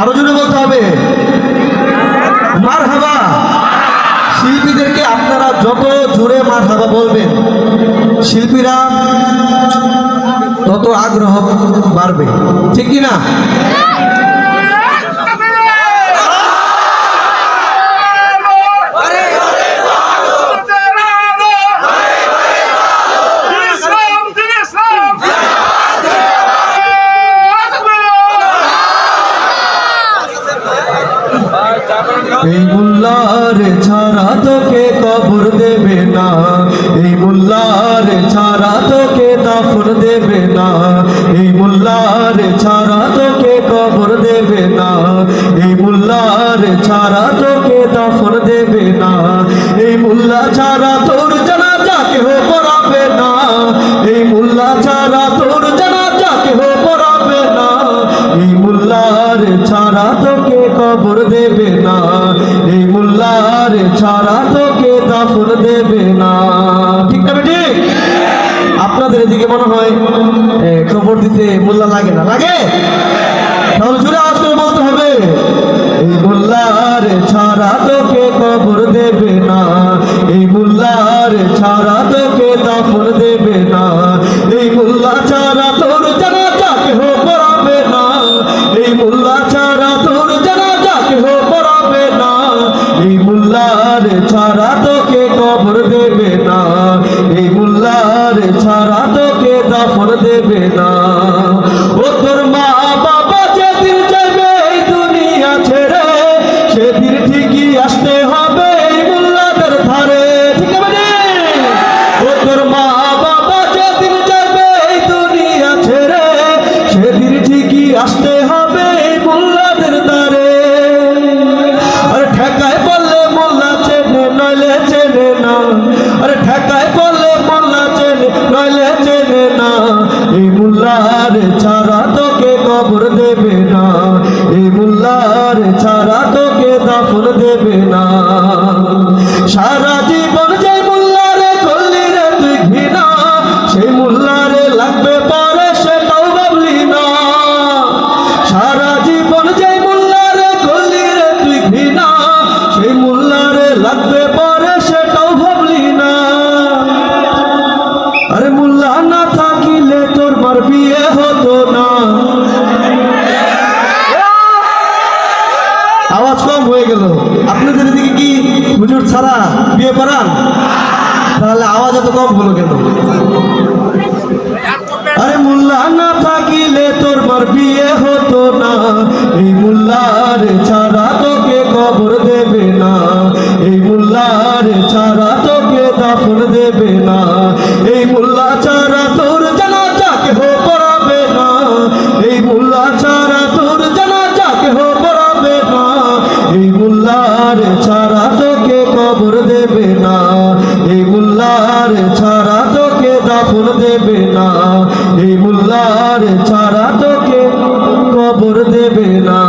আরও জোরে বলতে হবে। মার হাবা শিল্পীদেরকে আপনারা যত জোরে মার হাবা বলবেন, শিল্পীরা তত আগ্রহ বাড়বে। ঠিক কি এই মুল্লার ছাড়া তোকে কবর দেবে না। এই মুল্লার ছাড়া তোকে দাফন দেবে না। এই মুল্লার ছাড়া তোকে কবর দেবে না। এই মুল্লার ছাড়া তোকে দাফন দেবে না। এই মুল্লা ছাড়া তোর জানাজা কেহ পড়াবে না। ছাড়া তোকে দাফন দেবে না। ঠিক না ঠিক আপনাদের এদিকে মনে হয় এ, কবর দিতে মোল্লা লাগে না। লাগে? তাহলে আওয়াজ করে বলতে হবে। এই মোল্লার ছাড়া তোকে কবর দেবে না। এই মোল্লার ছাড়া তোকে দাফন দেবে না। এই মোল্লা ছাড়া তোর জানাজা কেহ পড়াবে না? এই মোল্লা তোকে কবর দেবে না। এই মোল্লার ছাড়া তোকে দাফন দেবে না। ছাড়া তোকে দাফন দেবে না করান তাহলে আওয়াজ এত কম হলো কেন? আরে মোল্লা না থাকিলে তোর মার বিয়ে হতো না। এই মোল্লার ছাড়া তোকে কবর দেবে না। এই মোল্লার ছাড়া তোকে দাফন দেবে না। এই মোল্লা ছাড়া তোর জানাজা কেহ পড়াবে না। এই মোল্লা ছাড়া তোর জানাজা কেহ পড়াবে না। এই মোল্লার ছাড়া না। এই মোল্লার ছাড়া তোকে কবর দেবে না।